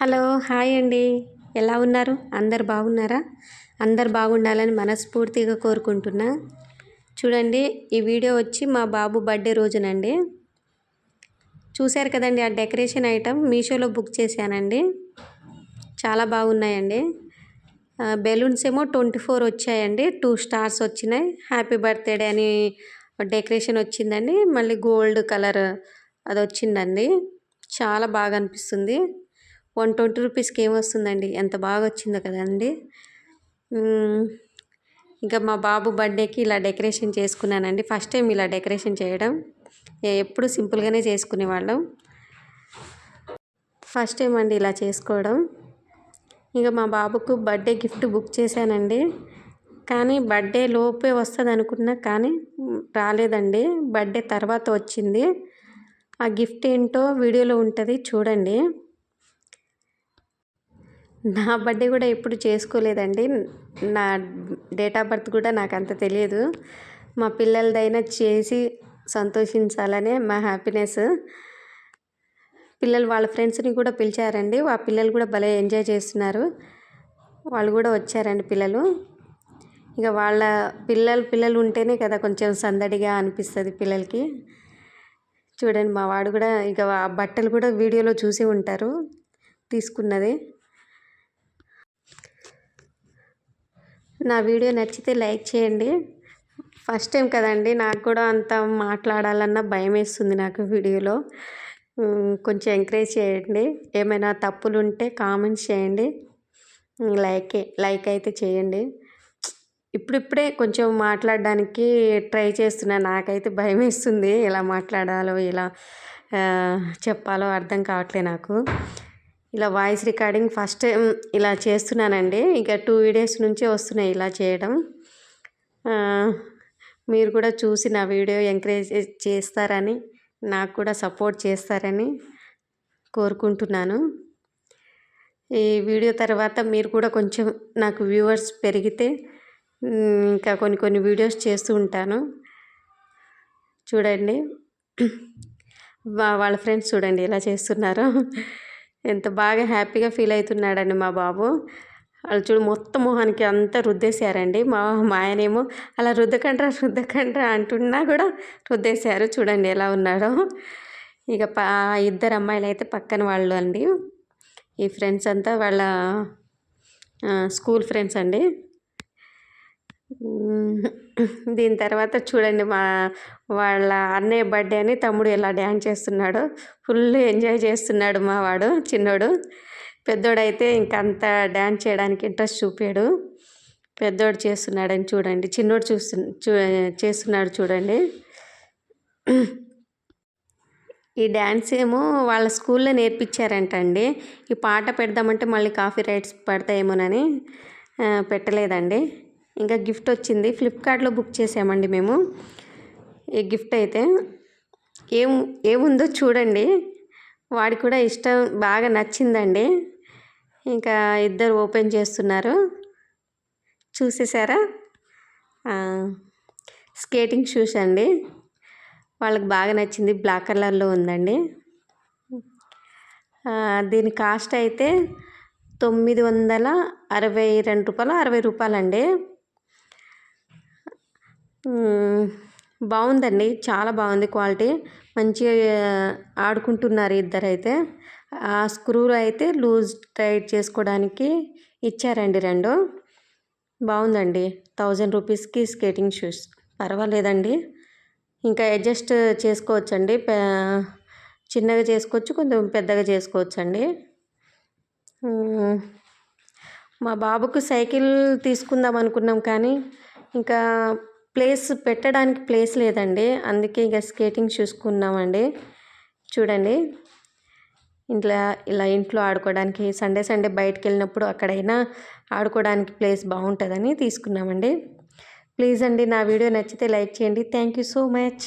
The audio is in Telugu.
హలో హాయ్ అండి. ఎలా ఉన్నారు? అందరు బాగున్నారా? అందరు బాగుండాలని మనస్ఫూర్తిగా కోరుకుంటున్నా. చూడండి ఈ వీడియో వచ్చి మా బాబు బర్త్డే రోజునండి. చూశారు కదండి ఆ డెకరేషన్ ఐటమ్ మీషోలో బుక్ చేశానండి. చాలా బాగున్నాయండి. బెలూన్స్ ఏమో ట్వంటీ ఫోర్ వచ్చాయండి. టూ స్టార్స్ వచ్చినాయి. హ్యాపీ బర్త్డే అని డెకరేషన్ వచ్చిందండి. మళ్ళీ గోల్డ్ కలర్ అది వచ్చిందండి చాలా బాగా అనిపిస్తుంది. వన్ ట్వంటీ రూపీస్కి ఏమొస్తుందండి? ఎంత బాగా వచ్చిందో కదండి ఇంకా మా బాబు బర్త్డేకి ఇలా డెకరేషన్ చేసుకున్నానండి. ఫస్ట్ టైం ఇలా డెకరేషన్ చేయడం. ఎప్పుడు సింపుల్గానే చేసుకునేవాళ్ళం. ఫస్ట్ టైం అండి ఇలా చేసుకోవడం. ఇంకా మా బాబుకు బర్త్డే గిఫ్ట్ బుక్ చేశానండి. కానీ బర్త్డే లోపే వస్తుంది అనుకున్నా కానీ రాలేదండి. బర్త్డే తర్వాత వచ్చింది. ఆ గిఫ్ట్ ఏంటో వీడియోలో ఉంటుంది చూడండి. నా బర్త్డే కూడా ఎప్పుడు చేసుకోలేదండి. నా డేట్ ఆఫ్ బర్త్ కూడా నాకు అంత తెలియదు. మా పిల్లలదైనా చేసి సంతోషించాలనే మా హ్యాపీనెస్ పిల్లలు వాళ్ళ ఫ్రెండ్స్ని కూడా పిలిచారండి. ఆ పిల్లలు కూడా భలే ఎంజాయ్ చేస్తున్నారు. వాళ్ళు కూడా వచ్చారండి పిల్లలు. ఇక వాళ్ళ పిల్లలు పిల్లలు ఉంటేనే కదా కొంచెం సందడిగా అనిపిస్తుంది పిల్లలకి. చూడండి మా వాడు కూడా ఇక ఆ బట్టలు కూడా వీడియోలో చూసి ఉంటారు. తీసుకున్నది. నా వీడియో నచ్చితే లైక్ చేయండి. ఫస్ట్ టైం కదండి నాకు కూడా అంత మాట్లాడాలన్న భయం వేస్తుంది నాకు వీడియోలో. కొంచెం ఎంకరేజ్ చేయండి. ఏమైనా తప్పులు ఉంటే కామెంట్స్ చేయండి. లైక్ లైక్ అయితే చేయండి. ఇప్పుడిప్పుడే కొంచెం మాట్లాడడానికి ట్రై చేస్తున్నా. నాకైతే భయం వేస్తుంది. ఎలా మాట్లాడాలో ఎలా చెప్పాలో అర్థం కావట్లే నాకు. ఇలా వాయిస్ రికార్డింగ్ ఫస్ట్ టైం ఇలా చేస్తున్నానండి. ఇక టూ వీడియోస్ నుంచే వస్తున్నాయి ఇలా చేయడం. మీరు కూడా చూసి నా వీడియో ఎంకరేజ్ చేస్తారని నాకు కూడా సపోర్ట్ చేస్తారని కోరుకుంటున్నాను. ఈ వీడియో తర్వాత మీరు కూడా కొంచెం నాకు వ్యూవర్స్ పెరిగితే ఇంకా కొన్ని కొన్ని వీడియోస్ చేస్తూ ఉంటాను. చూడండి. వాళ్ళ ఫ్రెండ్స్ చూడండి ఎలా చేస్తున్నారో. ఎంత బాగా హ్యాపీగా ఫీల్ అవుతున్నాడండి మా బాబు. వాళ్ళు చూడు మొత్తం మొహానికి అంతా రుద్దేశారండి. మా మా ఆయనేమో అలా రుద్దకండ్రా రుద్దకండ్రా అంటున్నా కూడా రుద్దేశారు. చూడండి ఎలా ఉన్నాడో. ఇక పా ఇద్దరు అమ్మాయిలు అయితే పక్కన వాళ్ళు అండి. ఈ ఫ్రెండ్స్ అంతా వాళ్ళ స్కూల్ ఫ్రెండ్స్ అండి. దీని తర్వాత చూడండి మా వాళ్ళ అన్నయ్య బర్త్డే అని తమ్ముడు ఎలా డ్యాన్స్ చేస్తున్నాడు. ఫుల్ ఎంజాయ్ చేస్తున్నాడు మా వాడు చిన్నోడు. పెద్దోడైతే ఇంకంత డ్యాన్స్ చేయడానికి ఇంట్రెస్ట్ చూపాడు. పెద్దోడు చేస్తున్నాడని చూడండి. చిన్నోడు చూస్తు చూ చేస్తున్నాడు చూడండి. ఈ డ్యాన్స్ ఏమో వాళ్ళ స్కూల్లో నేర్పించారంట అండి ఈ పాట పెడదామంటే మళ్ళీ కాఫీ రైట్స్ పడతాయేమోనని పెట్టలేదండి. ఇంకా గిఫ్ట్ వచ్చింది. ఫ్లిప్కార్ట్లో బుక్ చేసామండి మేము. ఈ గిఫ్ట్ అయితే ఏం ఏముందో చూడండి. వాడి కూడా ఇష్టం బాగా నచ్చిందండి. ఇంకా ఇద్దరు ఓపెన్ చేస్తున్నారు. చూసేసారా? స్కేటింగ్ షూస్ అండి. వాళ్ళకి బాగా నచ్చింది. బ్లాక్ కలర్లో ఉందండి. దీని కాస్ట్ అయితే తొమ్మిది వందల అరవై రెండు రూపాయలు అరవై రూపాయలండి. బాగుందండి. చాలా బాగుంది క్వాలిటీ. మంచిగా ఆడుకుంటున్నారు ఇద్దరైతే. ఆ స్క్రూలు అయితే లూజ్ టైట్ చేసుకోవడానికి ఇచ్చారండి రెండు. బాగుందండి. థౌజండ్ రూపీస్కి స్కేటింగ్ షూస్. పర్వాలేదండి. ఇంకా అడ్జస్ట్ చేసుకోవచ్చండి. చిన్నగా చేసుకోవచ్చు కొంచెం పెద్దగా చేసుకోవచ్చండి. మా బాబుకు సైకిల్ తీసుకుందాం అనుకున్నాం కానీ ఇంకా ప్లేస్ పెట్టడానికి ప్లేస్ లేదండి. అందుకే ఇక స్కేటింగ్ చూసుకున్నామండి. చూడండి. ఇంట్లో ఇలా ఇంట్లో ఆడుకోవడానికి సండే సండే బయటకు వెళ్ళినప్పుడు అక్కడైనా ఆడుకోవడానికి ప్లేస్ బాగుంటుందని తీసుకున్నామండి. ప్లీజ్ అండి నా వీడియో నచ్చితే లైక్ చేయండి. Thank you so much.